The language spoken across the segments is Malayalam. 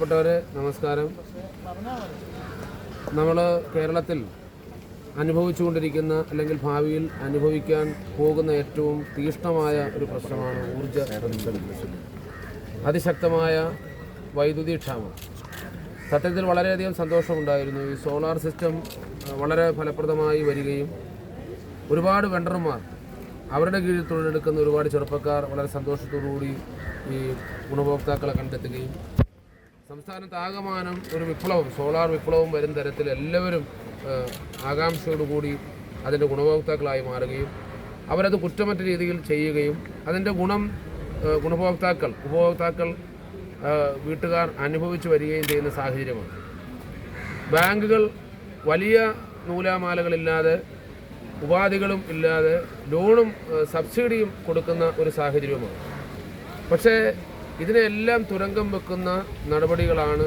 പ്രിയപ്പെട്ടവരെ നമസ്കാരം. നമ്മൾ കേരളത്തിൽ അനുഭവിച്ചുകൊണ്ടിരിക്കുന്ന അല്ലെങ്കിൽ ഭാവിയിൽ അനുഭവിക്കാൻ പോകുന്ന ഏറ്റവും തീഷ്ണമായ ഒരു പ്രശ്നമാണ് ഊർജ അതിശക്തമായ വൈദ്യുതി ക്ഷാമം. സത്യത്തിൽ വളരെയധികം സന്തോഷമുണ്ടായിരുന്നു. ഈ സോളാർ സിസ്റ്റം വളരെ ഫലപ്രദമായി വരികയും ഒരുപാട് വെണ്ടർമാർ അവരുടെ കീഴിൽ തൊഴിലെടുക്കുന്ന ഒരുപാട് ചെറുപ്പക്കാർ വളരെ സന്തോഷത്തോടുകൂടി ഈ ഗുണഭോക്താക്കളെ കണ്ടെത്തുകയും സംസ്ഥാനത്ത് ആകമാനം ഒരു വിപ്ലവം സോളാർ വിപ്ലവം വരും തരത്തിൽ എല്ലാവരും ആകാംക്ഷയോടുകൂടി അതിന്റെ ഗുണഭോക്താക്കളായി മാറുകയും അവരത് കുറ്റമറ്റ രീതിയിൽ ചെയ്യുകയും അതിന്റെ ഗുണം ഗുണഭോക്താക്കൾ ഉപഭോക്താക്കൾ വീട്ടുകാർ അനുഭവിച്ചു വരികയും ചെയ്യുന്ന സാഹചര്യമാണ്. ബാങ്കുകൾ വലിയ നൂലാമാലകളില്ലാതെ ഉപാധികളും ഇല്ലാതെ ലോണും സബ്സിഡിയും കൊടുക്കുന്ന ഒരു സാഹചര്യമാണ് പക്ഷേ ഇതിനെല്ലാം തുരങ്കം വെക്കുന്ന നടപടികളാണ്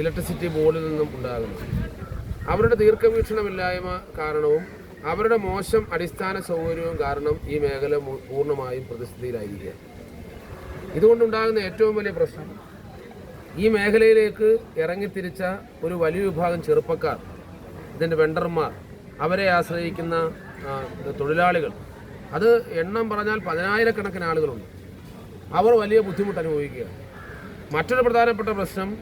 ഇലക്ട്രിസിറ്റി ബോർഡിൽ നിന്നും ഉണ്ടാകുന്നത്. അവരുടെ ദീർഘവീക്ഷണമില്ലായ്മ കാരണവും അവരുടെ മോശം അടിസ്ഥാന സൗകര്യവും കാരണം ഈ മേഖല പൂർണമായും പ്രതിസന്ധിയിലായിരിക്കുക ഇതുകൊണ്ടുണ്ടാകുന്ന ഏറ്റവും വലിയ പ്രശ്നം ഈ മേഖലയിലേക്ക് ഇറങ്ങിത്തിരിച്ച ഒരു വലിയ വിഭാഗം ചെറുപ്പക്കാർ ഇതിന്റെ വെണ്ടർമാർ അവരെ ആശ്രയിക്കുന്ന തൊഴിലാളികൾ. അത് എണ്ണം പറഞ്ഞാൽ പതിനായിരക്കണക്കിന് ആളുകളുണ്ട്. അവർ വലിയ ബുദ്ധിമുട്ട് അനുഭവിക്കുകയാണ് മറ്റൊരു പ്രധാനപ്പെട്ട പ്രശ്നം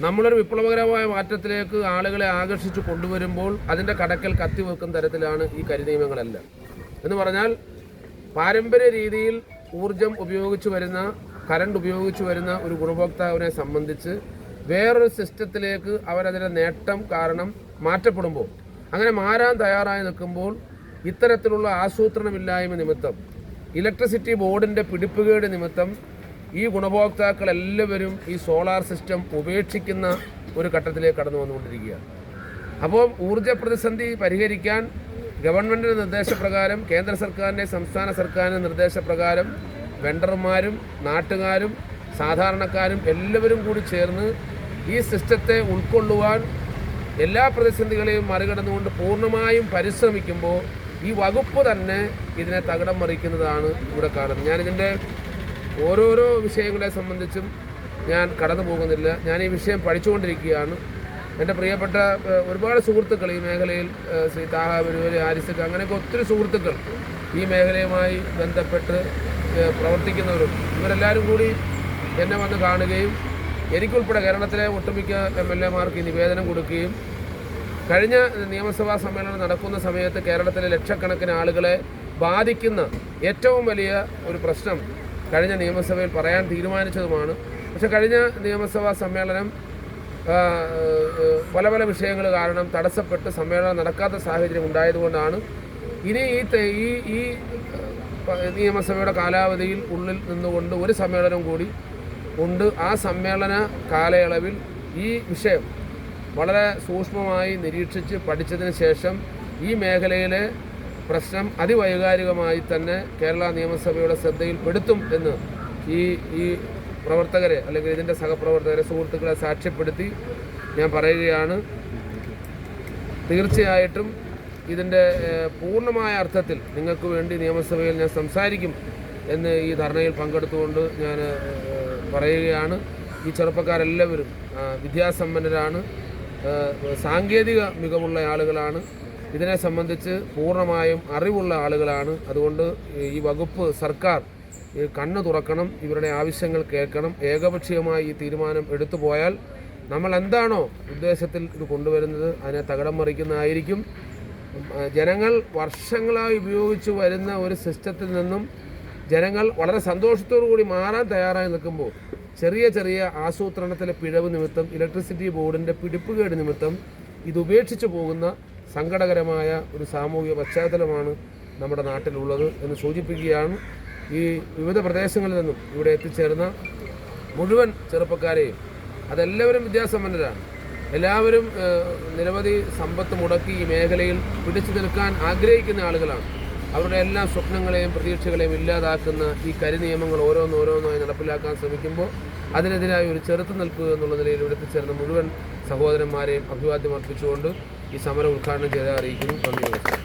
നമ്മളൊരു വിപ്ലവകരമായ മാറ്റത്തിലേക്ക് ആളുകളെ ആകർഷിച്ച് കൊണ്ടുവരുമ്പോൾ അതിന്റെ കടക്കൽ കത്തിവെക്കുന്ന തരത്തിലാണ് ഈ കരിനിയമങ്ങളെല്ലാം. എന്ന് പറഞ്ഞാൽ പാരമ്പര്യ രീതിയിൽ ഊർജം ഉപയോഗിച്ച് വരുന്ന കറണ്ട് ഉപയോഗിച്ച് വരുന്ന ഒരു ഗുണഭോക്താവിനെ സംബന്ധിച്ച് വേറൊരു സിസ്റ്റത്തിലേക്ക് അവരതിന്റെ നേട്ടം കാരണം മാറ്റപ്പെടുമ്പോൾ അങ്ങനെ മാറാൻ തയ്യാറായി നിൽക്കുമ്പോൾ ഇത്തരത്തിലുള്ള ആസൂത്രണമില്ലായ്മ നിമിത്തം ഇലക്ട്രിസിറ്റി ബോർഡിന്റെ പിടിപ്പുകേട് നിമിത്തം ഈ ഗുണഭോക്താക്കൾ എല്ലാവരും ഈ സോളാർ സിസ്റ്റം ഉപേക്ഷിക്കുന്ന ഒരു ഘട്ടത്തിലേക്ക് കടന്നു വന്നുകൊണ്ടിരിക്കുകയാണ്. അപ്പോൾ ഊർജ പ്രതിസന്ധി പരിഹരിക്കാൻ ഗവൺമെന്റിന്റെ നിർദ്ദേശപ്രകാരം കേന്ദ്ര സർക്കാരിന്റെ സംസ്ഥാന സർക്കാരിന്റെ നിർദ്ദേശപ്രകാരം വെണ്ടർമാരും നാട്ടുകാരും സാധാരണക്കാരും എല്ലാവരും കൂടി ചേർന്ന് ഈ സിസ്റ്റത്തെ ഉൾക്കൊള്ളുവാൻ എല്ലാ പ്രതിസന്ധികളെയും മറികടന്നുകൊണ്ട് പൂർണമായും പരിശ്രമിക്കുമ്പോൾ ഈ വകുപ്പ് തന്നെ ഇതിനെ തകിടം മറിക്കുന്നതാണ് ഇവിടെ കാണുന്നത്. ഞാനിതിന്റെ ഓരോരോ വിഷയങ്ങളെ സംബന്ധിച്ചും ഞാൻ കടന്നു പോകുന്നില്ല. ഞാൻ ഈ വിഷയം പഠിച്ചുകൊണ്ടിരിക്കുകയാണ്. എന്റെ പ്രിയപ്പെട്ട ഒരുപാട് സുഹൃത്തുക്കൾ ഈ മേഖലയിൽ ശ്രീ താഹ പെരുവരി ആരിസക്ക് അങ്ങനെയൊക്കെ ഒത്തിരി സുഹൃത്തുക്കൾ ഈ മേഖലയുമായി ബന്ധപ്പെട്ട് പ്രവർത്തിക്കുന്നവരും ഇവരെല്ലാവരും കൂടി എന്നെ വന്ന് കാണുകയും എനിക്കുൾപ്പെടെ കേരളത്തിലെ ഒട്ടുമിക്ക എം എൽ എമാർക്ക് നിവേദനം കൊടുക്കുകയും കഴിഞ്ഞ നിയമസഭാ സമ്മേളനം നടക്കുന്ന സമയത്ത് കേരളത്തിലെ ലക്ഷക്കണക്കിന് ആളുകളെ ബാധിക്കുന്ന ഏറ്റവും വലിയ ഒരു പ്രശ്നം കഴിഞ്ഞ നിയമസഭയിൽ പറയാൻ തീരുമാനിച്ചതുമാണ്. പക്ഷെ കഴിഞ്ഞ നിയമസഭാ സമ്മേളനം പല പല വിഷയങ്ങൾ കാരണം തടസ്സപ്പെട്ട് സമ്മേളനം നടക്കാത്ത സാഹചര്യം ഉണ്ടായതുകൊണ്ടാണ്. ഇനി ഈ ഈ ഈ നിയമസഭയുടെ കാലാവധിയിൽ ഉള്ളിൽ നിന്നുകൊണ്ട് ഒരു സമ്മേളനം കൂടി ഉണ്ട്. ആ സമ്മേളന കാലയളവിൽ ഈ വിഷയം വളരെ സൂക്ഷ്മമായി നിരീക്ഷിച്ച് പഠിച്ചതിന് ശേഷം ഈ മേഖലയിലെ പ്രശ്നം അതിവൈകാരികമായി തന്നെ കേരള നിയമസഭയുടെ ശ്രദ്ധയിൽപ്പെടുത്തും എന്ന് ഈ ഈ പ്രവർത്തകരെ അല്ലെങ്കിൽ ഇതിന്റെ സഹപ്രവർത്തകരെ സുഹൃത്തുക്കളെ സാക്ഷ്യപ്പെടുത്തി ഞാൻ പറയുകയാണ്. തീർച്ചയായിട്ടും ഇതിന്റെ പൂർണമായ അർത്ഥത്തിൽ നിങ്ങൾക്ക് വേണ്ടി നിയമസഭയിൽ ഞാൻ സംസാരിക്കും എന്ന് ഈ ധർണയിൽ പങ്കെടുത്തുകൊണ്ട് ഞാൻ പറയുകയാണ്. ഈ ചെറുപ്പക്കാരെല്ലാവരും വിദ്യാസമ്പന്നരാണ്. സാങ്കേതിക മികവുള്ള ആളുകളാണ്. ഇതിനെ സംബന്ധിച്ച് പൂർണമായും അറിവുള്ള ആളുകളാണ്. അതുകൊണ്ട് ഈ വകുപ്പ് സർക്കാർ കണ്ണു തുറക്കണം ഇവരുടെ ആവശ്യങ്ങൾ കേൾക്കണം ഏകപക്ഷീയമായി ഈ തീരുമാനം എടുത്തു പോയാൽ നമ്മൾ എന്താണോ ഉദ്ദേശത്തിൽ ഇത് കൊണ്ടുവരുന്നത് അതിനെ തകടം മറിക്കുന്നതായിരിക്കും. ജനങ്ങൾ വർഷങ്ങളായി ഉപയോഗിച്ചു വരുന്ന ഒരു സിസ്റ്റത്തിൽ നിന്നും ജനങ്ങൾ വളരെ സന്തോഷത്തോടു കൂടി മാറാൻ തയ്യാറായി നിൽക്കുമ്പോൾ ചെറിയ ചെറിയ ആസൂത്രണത്തിലെ പിഴവ് നിമിത്തം ഇലക്ട്രിസിറ്റി ബോർഡിന്റെ പിടിപ്പുകേട് നിമിത്തം ഇത് ഉപേക്ഷിച്ചു പോകുന്ന സങ്കടകരമായ ഒരു സാമൂഹിക പശ്ചാത്തലമാണ് നമ്മുടെ നാട്ടിലുള്ളത് എന്ന് സൂചിപ്പിക്കുകയാണ് ഈ വിവിധ പ്രദേശങ്ങളിൽ നിന്നും ഇവിടെ എത്തിച്ചേർന്ന മുഴുവൻ ചെറുപ്പക്കാരെയും. അതെല്ലാവരും വിദ്യാസമ്പന്നരാണ്. എല്ലാവരും നിരവധി സമ്പത്ത് മുടക്കി ഈ മേഖലയിൽ പിടിച്ചു നിൽക്കാൻ ആഗ്രഹിക്കുന്ന ആളുകളാണ്. അവരുടെ എല്ലാ സ്വപ്നങ്ങളെയും പ്രതീക്ഷകളെയും ഇല്ലാതാക്കുന്ന ഈ കരിനിയമങ്ങൾ ഓരോന്നോരോന്നായി നടപ്പിലാക്കാൻ ശ്രമിക്കുമ്പോൾ അതിനെതിരായി ഒരു ചെറുത്ത് നിൽക്കുക എന്നുള്ള നിലയിൽ ഇവിടെ എത്തിച്ചേർന്ന മുഴുവൻ സഹോദരന്മാരെയും അഭിവാദ്യം അർപ്പിച്ചുകൊണ്ട് ഈ സമരം ഉദ്ഘാടനം ചെയ്ത് അറിയിക്കുന്നു. നന്ദി നമസ്കാരം.